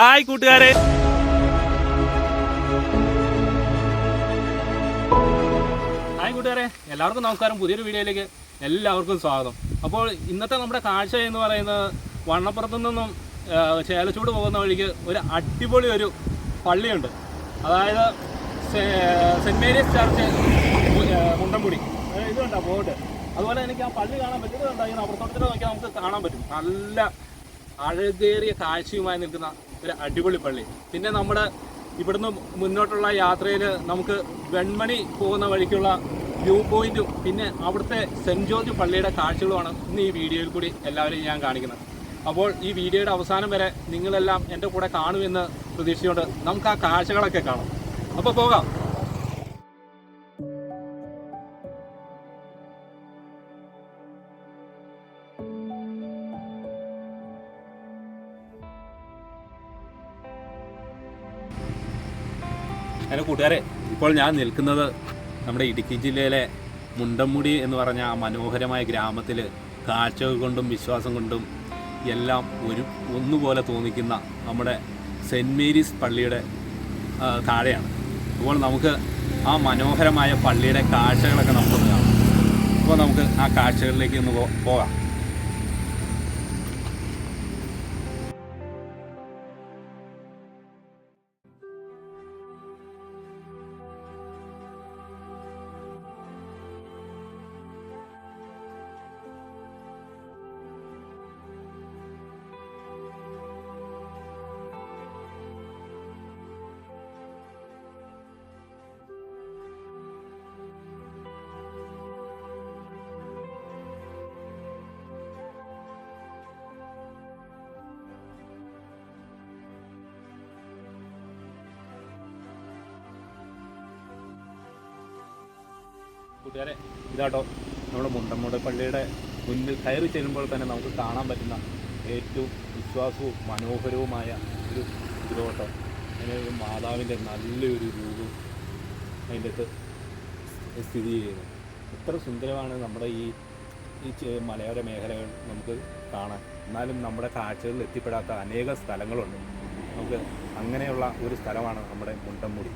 Hi കൂട്ടുകാരെ. Hi കൂട്ടുകാരെ. എല്ലാവർക്കും നമസ്കാരം. പുതിയൊരു വീഡിയോയിലേക്ക് എല്ലാവർക്കും സ്വാഗതം. അപ്പോൾ ഇന്നത്തെ നമ്മുടെ കാഴ്ച എന്ന് പറയുന്നത് വണ്ണപ്പുറത്തു നിന്നും ചേലച്ചൂട് പോകുന്ന വഴിക്ക് ഒരു അടിപൊളി ഒരു പള്ളിയുണ്ട്. അതായത് സെന്റ് മേരീസ് ചർച്ച് മു- ഇതുണ്ട് ബോട്ട് ഇത് കണ്ടോ ബോർഡ് അതുപോലെ എനിക്ക് ആ പള്ളി കാണാൻ പറ്റുന്നത് കണ്ടോ? ഇങ്ങനെ അപ്പുറത്തോട്ട് നോക്കിയാൽ നമുക്ക് കാണാൻ പറ്റും. നല്ല അഴകേറിയ കാഴ്ചയുമായി നിൽക്കുന്ന ഒരു അടിപൊളി പള്ളി. പിന്നെ നമ്മുടെ ഇവിടുന്ന് മുന്നോട്ടുള്ള യാത്രയിൽ നമുക്ക് വെൺമണി പോകുന്ന വഴിക്കുള്ള വ്യൂ പോയിന്റും പിന്നെ അവിടുത്തെ സെന്റ് ജോർജ് പള്ളിയുടെ കാഴ്ചകളുമാണ് ഇന്ന് ഈ വീഡിയോയിൽ കൂടി എല്ലാവരെയും ഞാൻ കാണിക്കുന്നത്. അപ്പോൾ ഈ വീഡിയോയുടെ അവസാനം വരെ നിങ്ങളെല്ലാം എന്റെ കൂടെ കാണുമെന്ന് പ്രതീക്ഷിച്ചുകൊണ്ട് നമുക്ക് ആ കാഴ്ചകളൊക്കെ കാണാം. അപ്പോൾ പോകാം. എന്റെ കൂട്ടുകാരെ ഇപ്പോൾ ഞാൻ നിൽക്കുന്നത് നമ്മുടെ ഇടുക്കി ജില്ലയിലെ മുണ്ടമുടി എന്ന് പറഞ്ഞ ആ മനോഹരമായ ഗ്രാമത്തിൽ കാഴ്ചകൾ കൊണ്ടും വിശ്വാസം കൊണ്ടും എല്ലാം ഒരു ഒന്നുപോലെ തോന്നിക്കുന്ന നമ്മുടെ സെന്റ് മേരീസ് പള്ളിയുടെ താഴെയാണ്. അപ്പോൾ നമുക്ക് ആ മനോഹരമായ പള്ളിയുടെ കാഴ്ചകളൊക്കെ നമുക്കൊന്ന് കാണാം. അപ്പോൾ നമുക്ക് ആ കാഴ്ചകളിലേക്ക് ഒന്ന് പോകാം. കൂട്ടുകാരെ ഇതാട്ടോ നമ്മുടെ മുണ്ടമ്മൂട് പള്ളിയുടെ മുന്നിൽ കയറി ചെല്ലുമ്പോൾ തന്നെ നമുക്ക് കാണാൻ പറ്റുന്ന ഏറ്റവും വിശ്വാസവും മനോഹരവുമായ ഒരു ഇതിലോട്ടോ അതിന് ഒരു മാതാവിന്റെ നല്ലൊരു രൂപം അതിന്റെ അകത്ത് സ്ഥിതി ചെയ്യുന്നു. എത്ര സുന്ദരമാണ് നമ്മുടെ ഈ ഈ മലയോര മേഖലകൾ നമുക്ക് കാണാൻ. എന്നാലും നമ്മുടെ കാഴ്ചകളിൽ എത്തിപ്പെടാത്ത അനേക സ്ഥലങ്ങളുണ്ട്. നമുക്ക് അങ്ങനെയുള്ള ഒരു സ്ഥലമാണ് നമ്മുടെ മുണ്ടമുടി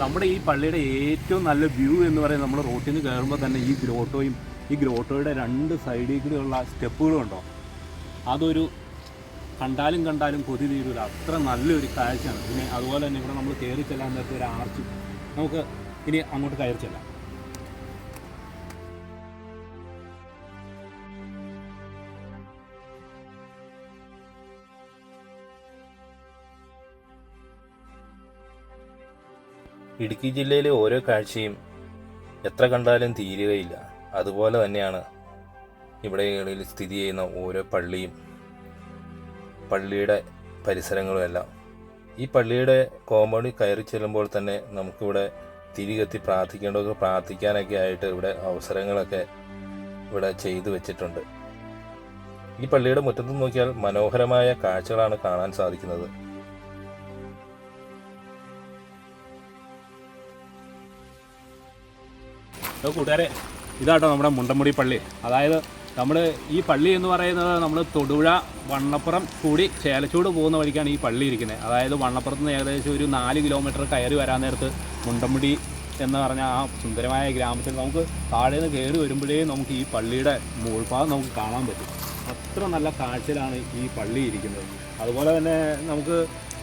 നമ്മുടെ ഈ പള്ളിയുടെ ഏറ്റവും നല്ല വ്യൂ എന്ന് പറയുന്നത് നമ്മൾ റോട്ടിൽ നിന്ന് കയറുമ്പോൾ തന്നെ ഈ ഗ്രോട്ടോയും ഈ ഗ്രോട്ടോയുടെ രണ്ട് സൈഡിൽ ഉള്ള സ്റ്റെപ്പുകളും ഉണ്ടോ? അതൊരു കണ്ടാലും കണ്ടാലും കൊതി തീരൂല. അത്ര നല്ലൊരു കാഴ്ചയാണ്. പിന്നെ അതുപോലെ തന്നെ ഇവിടെ നമ്മൾ കയറി ചെല്ലാൻ നേരത്തെ ഒരു ആർച്ച് നമുക്ക് ഇനി അങ്ങോട്ട് കയറി ചെല്ലാം. ഇടുക്കി ജില്ലയിലെ ഓരോ കാഴ്ചയും എത്ര കണ്ടാലും തീരുകയില്ല. അതുപോലെ തന്നെയാണ് ഇവിടെകളിൽ സ്ഥിതി ചെയ്യുന്ന ഓരോ പള്ളിയും പള്ളിയുടെ പരിസരങ്ങളും എല്ലാം. ഈ പള്ളിയുടെ കോമ്പൗണ്ടിൽ കയറി ചെല്ലുമ്പോൾ തന്നെ നമുക്കിവിടെ തിരികെത്തി പ്രാർത്ഥിക്കേണ്ടവർക്ക് പ്രാർത്ഥിക്കാനൊക്കെ ആയിട്ട് ഇവിടെ അവസരങ്ങളൊക്കെ ഇവിടെ ചെയ്തു വെച്ചിട്ടുണ്ട്. ഈ പള്ളിയുടെ മുറ്റത്ത് നോക്കിയാൽ മനോഹരമായ കാഴ്ചകളാണ് കാണാൻ സാധിക്കുന്നത്. അപ്പോൾ കൂട്ടുകാരെ ഇതാട്ടോ നമ്മുടെ മുണ്ടമുടി പള്ളി. അതായത് നമ്മൾ ഈ പള്ളി എന്ന് പറയുന്നത് നമ്മൾ തൊടുപുഴ വണ്ണപ്പുറം കൂടി ചേലച്ചൂട് പോകുന്ന വഴിക്കാണ് ഈ പള്ളി ഇരിക്കുന്നത്. അതായത് വണ്ണപ്പുറത്ത് നിന്ന് ഏകദേശം ഒരു നാല് കിലോമീറ്റർ കയറി വരാൻ നേരത്ത് മുണ്ടമുടി എന്ന് പറഞ്ഞ ആ സുന്ദരമായ ഗ്രാമത്തിൽ നമുക്ക് താഴെ നിന്ന് കയറി വരുമ്പോഴേ നമുക്ക് ഈ പള്ളിയുടെ മുകൾഭാഗം നമുക്ക് കാണാൻ പറ്റും. അത്ര നല്ല കാഴ്ചയിലാണ് ഈ പള്ളി ഇരിക്കുന്നത്. അതുപോലെ തന്നെ നമുക്ക്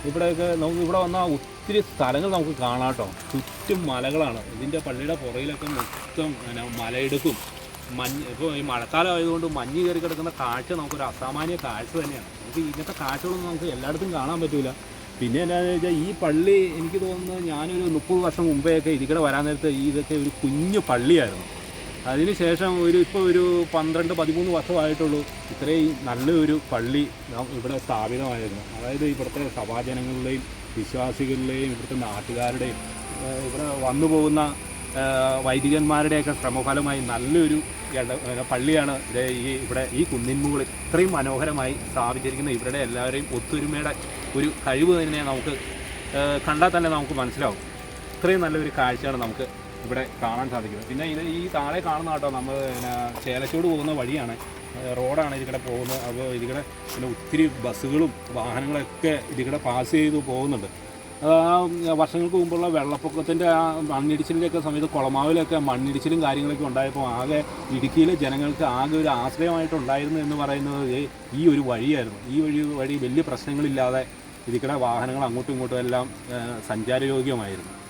ഇവിടെയൊക്കെ നമുക്ക് ഇവിടെ വന്നാൽ ഒത്തിരി സ്ഥലങ്ങൾ നമുക്ക് കാണാം കേട്ടോ ചുറ്റും മലകളാണ്. ഇതിന്റെ പള്ളിയുടെ പുറയിലൊക്കെ മൊത്തം മലയിടുക്കും. മഞ്ഞ് ഇപ്പോൾ ഈ മഴക്കാലം ആയതുകൊണ്ട് മഞ്ഞ് കയറി കിടക്കുന്ന കാഴ്ച നമുക്കൊരു അസാമാന്യ കാഴ്ച തന്നെയാണ്. നമുക്ക് ഇങ്ങനത്തെ കാഴ്ചകളൊന്നും നമുക്ക് എല്ലായിടത്തും കാണാൻ പറ്റില്ല പിന്നെ എന്താണെന്ന് വെച്ചാൽ ഈ പള്ളി എനിക്ക് തോന്നുന്നത് ഞാനൊരു മുപ്പത് വർഷം മുമ്പേയൊക്കെ ഇതിക്കടെ വരാൻ നേരത്തെ ഇതൊക്കെ ഒരു കുഞ്ഞു പള്ളിയായിരുന്നു. അതിനുശേഷം ഒരു ഇപ്പോൾ ഒരു പന്ത്രണ്ട് പതിമൂന്ന് വർഷമായിട്ടുള്ളൂ ഇത്രയും നല്ലൊരു പള്ളി ഇവിടെ സ്ഥാപിതമായിരുന്നു. അതായത് ഇവിടുത്തെ സഭാജനങ്ങളുടെയും വിശ്വാസികളുടെയും ഇവിടുത്തെ നാട്ടുകാരുടെയും ഇവിടെ വന്നു പോകുന്ന വൈദികന്മാരുടെയൊക്കെ ശ്രമഫലമായി നല്ലൊരു പള്ളിയാണ് ഈ ഇവിടെ ഈ കുന്നിൻ ഇത്രയും മനോഹരമായി സ്ഥാപിച്ചിരിക്കുന്ന ഇവരുടെ എല്ലാവരെയും ഒത്തൊരുമയുടെ ഒരു കഴിവ് തന്നെ നമുക്ക് കണ്ടാൽ തന്നെ നമുക്ക് മനസ്സിലാവും. ഇത്രയും നല്ലൊരു കാഴ്ചയാണ് നമുക്ക് ഇവിടെ കാണാൻ സാധിക്കുന്നത്. പിന്നെ ഇത് ഈ താഴെ കാണുന്ന കേട്ടോ നമ്മൾ ചേലച്ചോട് പോകുന്ന വഴിയാണ്. റോഡാണ് ഇതിക്കടെ പോകുന്നത്. അപ്പോൾ ഇതിക്കടെ പിന്നെ ഒത്തിരി ബസ്സുകളും വാഹനങ്ങളൊക്കെ ഇതിക്കടെ പാസ് ചെയ്ത് പോകുന്നുണ്ട്. വർഷങ്ങൾക്ക് മുമ്പുള്ള വെള്ളപ്പൊക്കത്തിന്റെ ആ മണ്ണിടിച്ചിലിന്റെയൊക്കെ സമയത്ത് കുളമാവിലൊക്കെ മണ്ണിടിച്ചിലും കാര്യങ്ങളൊക്കെ ഉണ്ടായപ്പോൾ ആകെ ഇടുക്കിയിലെ ജനങ്ങൾക്ക് ആകെ ഒരു ആശ്രയമായിട്ടുണ്ടായിരുന്നു എന്ന് പറയുന്നത് ഈ- ഒരു വഴിയായിരുന്നു. ഈ വഴി വഴി വലിയ പ്രശ്നങ്ങളില്ലാതെ ഇതിക്കടെ വാഹനങ്ങൾ അങ്ങോട്ടും ഇങ്ങോട്ടും എല്ലാം സഞ്ചാരയോഗ്യമായിരുന്നു.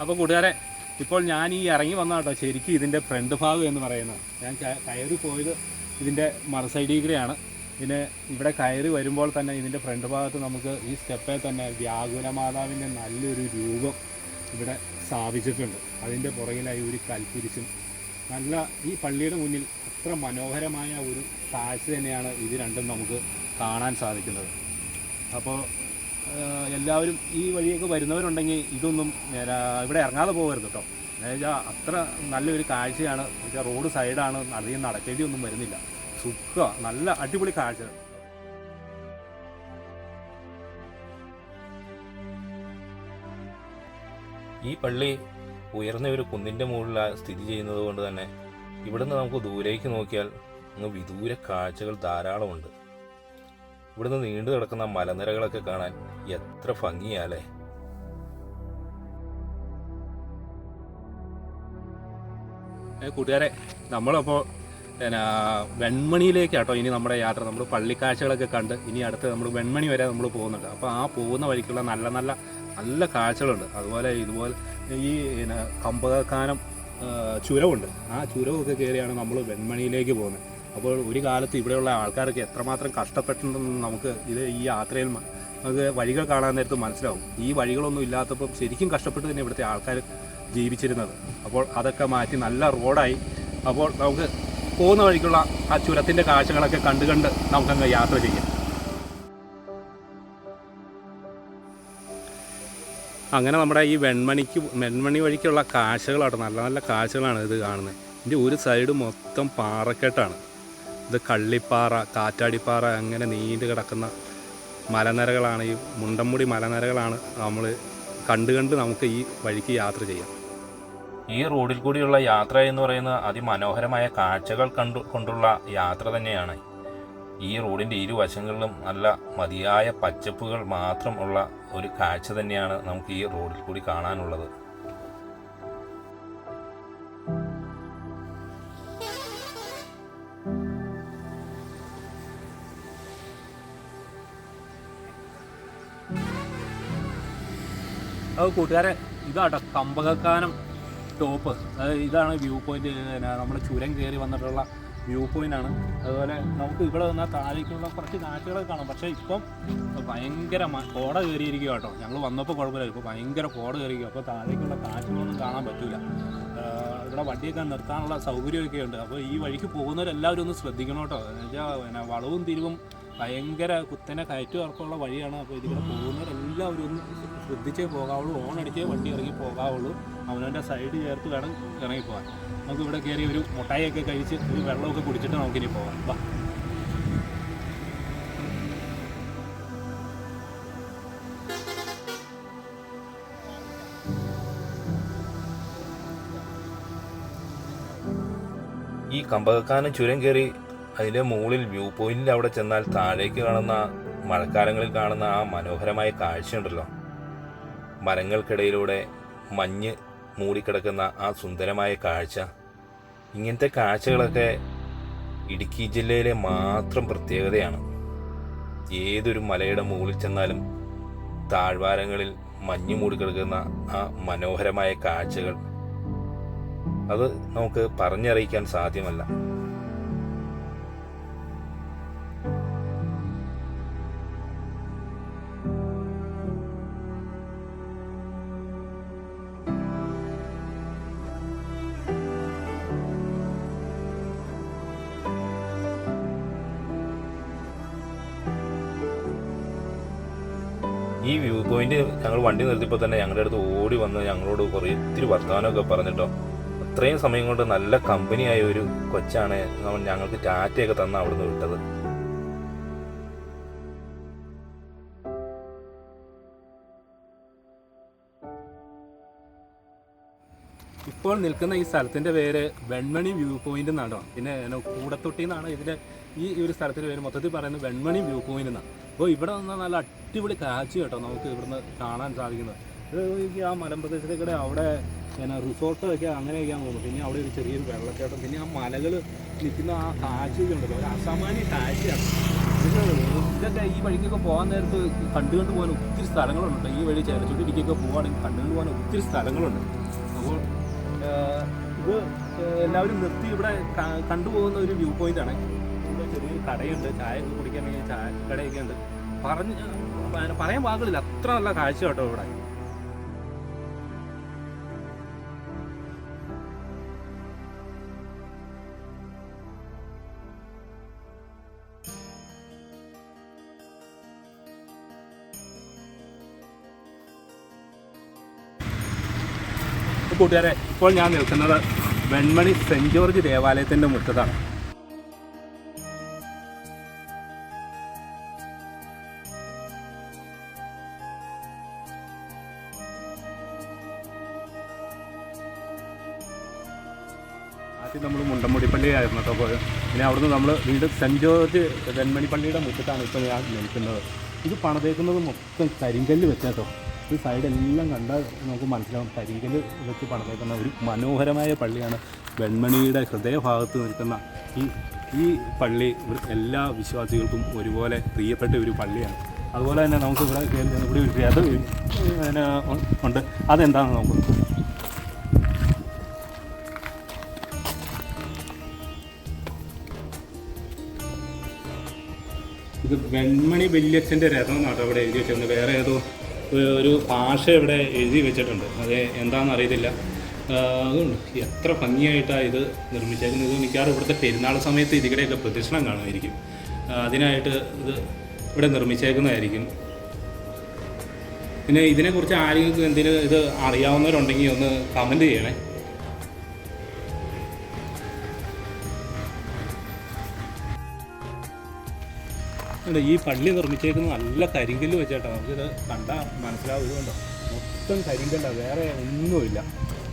അപ്പോൾ കൂട്ടുകാരെ ഇപ്പോൾ ഞാൻ ഈ ഇറങ്ങി വന്ന കേട്ടോ ശരിക്കും ഇതിന്റെ ഫ്രണ്ട് ഭാഗം എന്ന് പറയുന്നത്. ഞാൻ കയറി പോയത് ഇതിന്റെ മറുസൈഡിൽ കൂടെയാണ്. പിന്നെ ഇവിടെ കയറി വരുമ്പോൾ തന്നെ ഇതിന്റെ ഫ്രണ്ട് ഭാഗത്ത് നമുക്ക് ഈ സ്റ്റെപ്പിൽ തന്നെ വ്യാകുല മാതാവിന്റെ നല്ലൊരു രൂപം ഇവിടെ സ്ഥാപിച്ചിട്ടുണ്ട്. അതിന്റെ പുറകിലായി ഒരു കൽക്കുരിശും. നല്ല ഈ പള്ളിയുടെ മുന്നിൽ അത്ര മനോഹരമായ ഒരു കാഴ്ച തന്നെയാണ് ഇത് രണ്ടും നമുക്ക് കാണാൻ സാധിക്കുന്നത്. അപ്പോൾ എല്ലാവരും ഈ വഴിയൊക്കെ വരുന്നവരുണ്ടെങ്കിൽ ഇതൊന്നും ഇവിടെ ഇറങ്ങാതെ പോകരുത് കേട്ടോ. എന്നുവെച്ചാൽ അത്ര നല്ലൊരു കാഴ്ചയാണ്. വെച്ചാൽ റോഡ് സൈഡാണ് അധികം നടക്കേണ്ടി ഒന്നും വരുന്നില്ല. സുഖ നല്ല അടിപൊളി കാഴ്ച. ഈ പള്ളി ഉയർന്ന ഒരു കുന്നിന്റെ മുകളിലാണ് സ്ഥിതി ചെയ്യുന്നത് കൊണ്ട് തന്നെ ഇവിടുന്ന് നമുക്ക് ദൂരേക്ക് നോക്കിയാൽ അങ്ങ് വിദൂര കാഴ്ചകൾ ധാരാളമുണ്ട്. ഇവിടുന്ന് നീണ്ടു കിടക്കുന്ന മലനിരകളൊക്കെ കാണാൻ എത്ര ഭംഗിയാലേ. കൂട്ടുകാരെ നമ്മളപ്പോൾ പിന്നെ വെൺമണിയിലേക്കാട്ടോ ഇനി നമ്മുടെ യാത്ര. നമ്മൾ പള്ളിക്കാഴ്ചകളൊക്കെ കണ്ട് ഇനി അടുത്ത് നമ്മൾ വെൺമണി വരെ നമ്മൾ പോകുന്നുണ്ട്. അപ്പോൾ ആ പോകുന്ന വഴിക്കുള്ള നല്ല നല്ല നല്ല കാഴ്ചകളുണ്ട്. അതുപോലെ ഇതുപോലെ ഈ പിന്നെ കമ്പകക്കാനം ചുരവുണ്ട്. ആ ചുരവൊക്കെ കയറിയാണ് നമ്മൾ വെൺമണിയിലേക്ക് പോകുന്നത്. അപ്പോൾ ഒരു കാലത്ത് ഇവിടെയുള്ള ആൾക്കാരൊക്കെ എത്രമാത്രം കഷ്ടപ്പെട്ടിട്ടുണ്ടെന്ന് നമുക്ക് ഇത് ഈ യാത്രയിൽ നമുക്ക് വഴികൾ കാണാൻ നേരത്ത് മനസ്സിലാവും. ഈ വഴികളൊന്നും ഇല്ലാത്തപ്പോൾ ശരിക്കും കഷ്ടപ്പെട്ട് തന്നെ ഇവിടുത്തെ ആൾക്കാർ ജീവിച്ചിരുന്നത്. അപ്പോൾ അതൊക്കെ മാറ്റി നല്ല റോഡായി. അപ്പോൾ നമുക്ക് പോകുന്ന വഴിക്കുള്ള ആ ചുരത്തിന്റെ കാഴ്ചകളൊക്കെ കണ്ട് കണ്ട് നമുക്കങ്ങ് യാത്ര ചെയ്യാം. അങ്ങനെ നമ്മുടെ ഈ വെൺമണിക്ക് വെൺമണി വഴിക്കുള്ള കാഴ്ചകളാണ്. നല്ല നല്ല കാഴ്ചകളാണ് ഇത് കാണുന്നത്. ഇതിന്റെ ഒരു സൈഡ് മൊത്തം പാറക്കെട്ടാണ്. ഇത് കള്ളിപ്പാറ കാറ്റാടിപ്പാറ അങ്ങനെ നീണ്ടു കിടക്കുന്ന മലനിരകളാണ് ഈ മുണ്ടമ്മുടി മലനിരകളാണ് നമ്മൾ കണ്ട് കണ്ട് നമുക്ക് ഈ വഴിക്ക് യാത്ര ചെയ്യാം. ഈ റോഡിൽ കൂടിയുള്ള യാത്ര എന്ന് പറയുന്നത് അതിമനോഹരമായ കാഴ്ചകൾ കണ്ടു കൊണ്ടുള്ള യാത്ര തന്നെയാണ്. ഈ റോഡിന്റെ ഇരുവശങ്ങളിലും നല്ല മതിയായ പച്ചപ്പുകൾ മാത്രം ഉള്ള ഒരു കാഴ്ച തന്നെയാണ് നമുക്ക് ഈ റോഡിൽ കൂടി കാണാനുള്ളത്. അത് കൂട്ടുകാരെ ഇതാട്ടോ കമ്പകക്കാനം ടോപ്പ് ഇതാണ് വ്യൂ പോയിന്റ് നമ്മൾ ചുരം കയറി വന്നിട്ടുള്ള വ്യൂ പോയിന്റ് ആണ്. അതുപോലെ നമുക്ക് ഇവിടെ നിന്നാൽ താഴേക്കുള്ള കുറച്ച് കാറ്റുകളൊക്കെ കാണാം. പക്ഷേ ഇപ്പം ഭയങ്കര കോട കയറിയിരിക്കുക കേട്ടോ. ഞങ്ങൾ വന്നപ്പോൾ കുഴപ്പമില്ല. ഇപ്പോൾ ഭയങ്കര കോട കയറിയിരിക്കും അപ്പോൾ താഴേക്കുള്ള കാറ്റുകളൊന്നും കാണാൻ പറ്റില്ല ഇവിടെ വണ്ടിയൊക്കെ നിർത്താനുള്ള സൗകര്യമൊക്കെ ഉണ്ട്. അപ്പോൾ ഈ വഴിക്ക് പോകുന്നവരെല്ലാവരും ഒന്ന് ശ്രദ്ധിക്കണം കേട്ടോ. എന്ന് വെച്ചാൽ വളവും തിരിവും ഭയങ്കര കുത്തനെ കയറ്റം ഇറക്കമുള്ള വഴിയാണ് അപ്പോൾ ഇതിലൂടെ പോകുന്നവരെല്ലാവരും ഒന്ന് ശ്രദ്ധിച്ചേ പോകാവുള്ളൂ. ഓൺ അടിച്ചേ വണ്ടി ഇറങ്ങി പോകാവുള്ളൂ. അവനവന്റെ സൈഡ് ചേർത്ത് വേണം ഇറങ്ങിപ്പോകാൻ നമുക്ക് ഇവിടെ കയറി ഒരു മുട്ടായിയൊക്കെ കഴിച്ച് ഒരു വെള്ളമൊക്കെ കുടിച്ചിട്ട് നമുക്കിനി പോകാം. വാ. ഈ കമ്പകക്കാനം ചുരം കയറി അതിന്റെ മുകളിൽ വ്യൂ പോയിന്റിൽ അവിടെ ചെന്നാൽ താഴേക്ക് കാണുന്ന മഴക്കാലങ്ങളിൽ കാണുന്ന ആ മനോഹരമായ കാഴ്ചയുണ്ടല്ലോ. മരങ്ങൾക്കിടയിലൂടെ മഞ്ഞ് മൂടിക്കിടക്കുന്ന ആ സുന്ദരമായ കാഴ്ച. ഇങ്ങനത്തെ കാഴ്ചകളൊക്കെ ഇടുക്കി ജില്ലയിലെ മാത്രം പ്രത്യേകതയാണ്. ഏതൊരു മലയുടെ മുകളിൽ ചെന്നാലും താഴ്വാരങ്ങളിൽ മഞ്ഞ് മൂടിക്കിടക്കുന്ന ആ മനോഹരമായ കാഴ്ചകൾ. അത് നമുക്ക് പറഞ്ഞറിയിക്കാൻ സാധ്യമല്ല. വണ്ടിന്റെ ഞങ്ങൾ വണ്ടി നിർത്തിയപ്പോൾ തന്നെ ഞങ്ങളുടെ അടുത്ത് ഓടി വന്ന് ഞങ്ങളോട് കുറേ ഇത്തിരി വർത്തമാനമൊക്കെ പറഞ്ഞിട്ടോ. അത്രയും സമയം കൊണ്ട് നല്ല കമ്പനിയായ ഒരു കൊച്ചാണ് ഞങ്ങൾക്ക് ടാറ്റയൊക്കെ തന്ന അവിടുന്ന് വിട്ടത്. ഇപ്പോൾ നിൽക്കുന്ന ഈ സ്ഥലത്തിന്റെ പേര് വെൺമണി വ്യൂ പോയിന്റ് എന്നാണ് പിന്നെ കൂടത്തൊട്ടി എന്നാണ് ഇതിന്റെ ഈ ഒരു സ്ഥലത്തിന്റെ പേര് മൊത്തത്തിൽ പറയുന്നത് വെൺമണി വ്യൂ പോയിന്റ് എന്നാണ്. അപ്പോൾ ഇവിടെ നിന്ന് നല്ല അടിപൊളി കാഴ്ച കേട്ടോ നമുക്ക് ഇവിടുന്ന് കാണാൻ സാധിക്കുന്നത്. ഈ ആ മലമ്പ്രദേശത്തേക്കൂടെ അവിടെ പിന്നെ റിസോർട്ടൊക്കെ അങ്ങനെയൊക്കെയാണ് തോന്നുന്നു. പിന്നെ അവിടെ ഒരു ചെറിയൊരു വെള്ളച്ചാട്ടം. പിന്നെ ആ മലകൾ നിൽക്കുന്ന ആ കാഴ്ചയൊക്കെ ഉണ്ടല്ലോ. ഒരു അസാമാന്യ കാഴ്ചയാണ്. ഇത് ഇതൊക്കെ ഈ വഴിക്കൊക്കെ പോകാൻ നേരത്ത് കണ്ടുകൊണ്ട് കണ്ടു പോകാൻ ഒത്തിരി സ്ഥലങ്ങളുണ്ട്. ഈ വഴി ചേരച്ചോട്ടിരിക്കൊക്കെ പോവുകയാണെങ്കിൽ കണ്ടുകൊണ്ട് കണ്ടു പോകാൻ ഒത്തിരി സ്ഥലങ്ങളുണ്ട്. അപ്പോൾ ഇത് എല്ലാവരും നിർത്തി ഇവിടെ കണ്ടുപോകുന്ന ഒരു വ്യൂ പോയിന്റ് ഇവിടെ ചെറിയൊരു കടയുണ്ട് ചായ ഒക്കെ കുടിക്കാണെങ്കിൽ ചായ കടയൊക്കെ ഉണ്ട് പറഞ്ഞ് പറയാൻ വാക്കുകളില്ല. അത്ര നല്ല കാഴ്ച കേട്ടോ ഇവിടെ. കൂട്ടുകാരെ ഇപ്പോൾ ഞാൻ നിൽക്കുന്നത് വെൺമണി സെന്റ് ജോർജ് ദേവാലയത്തിന്റെ മുറ്റത്താണ്. ആദ്യം നമ്മൾ മുണ്ടമുടിപ്പള്ളി ആയിരുന്നു. കേട്ടോ പോയത് പിന്നെ അവിടുന്ന് നമ്മൾ വീണ്ടും സെന്റ് ജോർജ് വെൺമണി പള്ളിയുടെ മുറ്റത്താണ് ഇപ്പോൾ ഞാൻ നിൽക്കുന്നത്. ഇത് പണിതേക്കുന്നത് മൊത്തം കരിങ്കല്ല് വെച്ചാട്ടോ ഈ സൈഡെല്ലാം കണ്ടാൽ നമുക്ക് മനസ്സിലാവും. കരിങ്കല്ല് വെച്ച് പണിതേക്കുന്ന ഒരു മനോഹരമായ പള്ളിയാണ് വെൺമണിയുടെ ഹൃദയഭാഗത്ത് നിൽക്കുന്ന ഈ ഈ പള്ളി എല്ലാ വിശ്വാസികൾക്കും ഒരുപോലെ പ്രിയപ്പെട്ട ഒരു പള്ളിയാണ്. അതുപോലെ തന്നെ നമുക്ക് ഇവിടെ ഇവിടെ ഒരു രഥം പിന്നെ ഉണ്ട്. അതെന്താണെന്ന് നോക്കാം. ഇത് വെൺമണി വല്യച്ഛന്റെ രഥം എന്നാണ് അവിടെ എഴുതി വെച്ചിട്ടുണ്ട് വേറെ ഏതോ ഒരു- ഭാഷ ഇവിടെ എഴുതി വെച്ചിട്ടുണ്ട്. അത് എന്താണെന്ന് അറിയത്തില്ല. അതുകൊണ്ട് എത്ര ഭംഗിയായിട്ടാണ് ഇത് നിർമ്മിച്ചേക്കുന്നത്. ഇത് മിക്കവാറും ഇവിടുത്തെ പെരുന്നാൾ സമയത്ത് ഇതിക്കടെയൊക്കെ പ്രദക്ഷിണം കാണുമായിരിക്കും. അതിനായിട്ട് ഇത് ഇവിടെ നിർമ്മിച്ചേക്കുന്നതായിരിക്കും. പിന്നെ ഇതിനെക്കുറിച്ച് ആരെങ്കിലും എന്തെങ്കിലും ഇത് അറിയാവുന്നവരുണ്ടെങ്കിൽ ഒന്ന് കമന്റ് ചെയ്യണേ. ഉണ്ട്. ഈ പള്ളി നിർമ്മിച്ചേക്കുന്നത് നല്ല കരിങ്കല്ല് വെച്ചേട്ടാ. നമുക്കിത് കണ്ടാൽ മനസ്സിലാവും ഇതുകൊണ്ടോ മൊത്തം കരിങ്കല്ല വേറെ ഒന്നുമില്ല.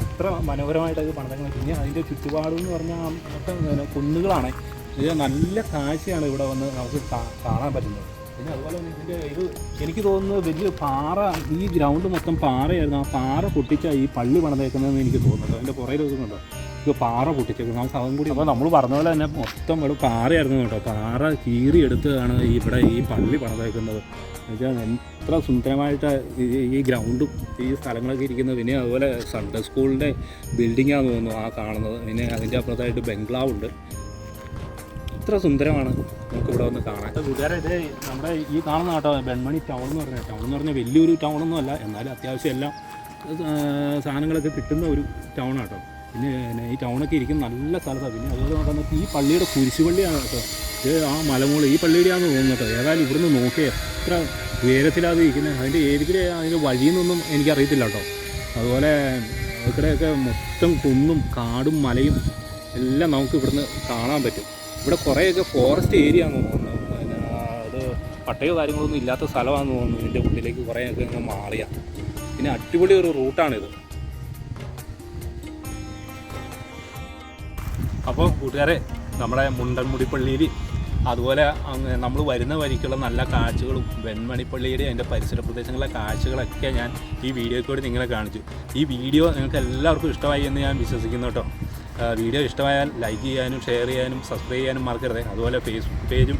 ഇത്ര മനോഹരമായിട്ട് അത് പണിതങ്ങൾ പിന്നെ അതിന്റെ ചുറ്റുപാടും എന്ന് പറഞ്ഞാൽ മൊത്തം കുന്നുകളാണ്. ഇത് നല്ല കാഴ്ചയാണ് ഇവിടെ വന്ന് നമുക്ക് കാണാൻ പറ്റുന്നത്. പിന്നെ അതുപോലെ ഇതിന്റെ ഇത് എനിക്ക് തോന്നുന്നത് വലിയ പാറ ഈ ഗ്രൗണ്ട് മൊത്തം പാറയായിരുന്നു. ആ പാറ പൊട്ടിച്ച ഈ പള്ളി പണിതേക്കുന്നതെന്ന് എനിക്ക് തോന്നുന്നുണ്ട്. അതിന്റെ പുറകിൽ ഒതുക്കുന്നുണ്ടോ ഇത് പാറ പൊട്ടിച്ചേക്കും. നമുക്ക് അതും കൂടി അപ്പോൾ നമ്മൾ പറഞ്ഞ പോലെ തന്നെ മൊത്തം ഇവിടെ പാറയായിരുന്നു കേട്ടോ. പാറ കീറി എടുത്തതാണ് ഇവിടെ ഈ പള്ളി പണിതേക്കുന്നത്. എന്നുവെച്ചാൽ എത്ര സുന്ദരമായിട്ട് ഈ- ഗ്രൗണ്ടും ഈ സ്ഥലങ്ങളൊക്കെ ഇരിക്കുന്നത്. പിന്നെ അതുപോലെ സൺഡേ സ്കൂളിന്റെ ബിൽഡിങ്ങാന്ന് തോന്നുന്നു ആ കാണുന്നത്. പിന്നെ അതിന്റെ അപ്പുറത്തായിട്ട് ബംഗ്ലാവുണ്ട് എത്ര സുന്ദരമാണ് നമുക്ക് ഇവിടെ വന്ന് കാണാൻ. കൂട്ടുകാരെ ഇത് നമ്മുടെ ഈ കാണുന്ന കേട്ടോ ബെൺമണി ടൗൺ എന്ന് പറഞ്ഞ ടൗൺ എന്ന് പറഞ്ഞാൽ വലിയൊരു ടൗണൊന്നും അല്ല. എന്നാലും അത്യാവശ്യം എല്ലാം സാധനങ്ങളൊക്കെ കിട്ടുന്ന ഒരു ടൗൺ കേട്ടോ പിന്നെ ഈ ടൗണൊക്കെ ഇരിക്കുന്ന നല്ല സ്ഥലത്താണ് പിന്നെ അതുപോലെ നോക്കാൻ ഈ പള്ളിയുടെ കുരിശുപള്ളിയാണ് കേട്ടോ. ഇത് ആ മലമുകളിൽ ഈ പള്ളിയുടെയാണെന്ന് തോന്നുന്നു കേട്ടോ. ഏതായാലും ഇവിടുന്ന് നോക്കിയേ എത്ര ഉയരത്തിലാണ് ഇരിക്കുന്നത്. അതിന്റെ ഏതിലെ അതിന്റെ വഴിയെന്നൊന്നും എനിക്കറിയത്തില്ല കേട്ടോ. അതുപോലെ ഇവിടെയൊക്കെ മൊത്തം കുന്നും കാടും മലയും എല്ലാം നമുക്ക് ഇവിടുന്ന് കാണാൻ പറ്റും. ഇവിടെ കുറേയൊക്കെ ഫോറസ്റ്റ് ഏരിയ ആണെന്ന് തോന്നുന്നു. അത് പട്ടയോ കാര്യങ്ങളൊന്നും ഇല്ലാത്ത സ്ഥലമാണെന്ന് തോന്നുന്നു ഇതിന്റെ ഉള്ളിലേക്ക് കുറേയൊക്കെ അങ്ങ് മാറിയാണ് പിന്നെ അടിപൊളി ഒരു റൂട്ടാണിത് അപ്പോൾ കൂട്ടുകാരെ നമ്മുടെ മുണ്ടൻമുടിപ്പള്ളിയിൽ അതുപോലെ നമ്മൾ വരുന്ന വഴിക്കുള്ള നല്ല കാഴ്ചകളും വെൺമണിപ്പള്ളിയുടെ അതിന്റെ പരിസര പ്രദേശങ്ങളിലെ കാഴ്ചകളൊക്കെ ഞാൻ ഈ വീഡിയോയ്ക്ക് കൂടി നിങ്ങളെ കാണിച്ചു. ഈ വീഡിയോ നിങ്ങൾക്ക് എല്ലാവർക്കും ഇഷ്ടമായി എന്ന് ഞാൻ വിശ്വസിക്കുന്നു കേട്ടോ. വീഡിയോ ഇഷ്ടമായാൽ ലൈക്ക് ചെയ്യാനും ഷെയർ ചെയ്യാനും സബ്സ്ക്രൈബ് ചെയ്യാനും മറക്കരുത്. അതുപോലെ ഫേസ്ബുക്ക് പേജും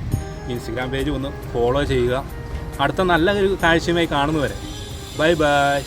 ഇൻസ്റ്റഗ്രാം പേജും ഒന്ന് ഫോളോ ചെയ്യുക. അടുത്ത നല്ല ഒരു കാഴ്ചയുമായി കാണുന്നവരെ. Bye bye.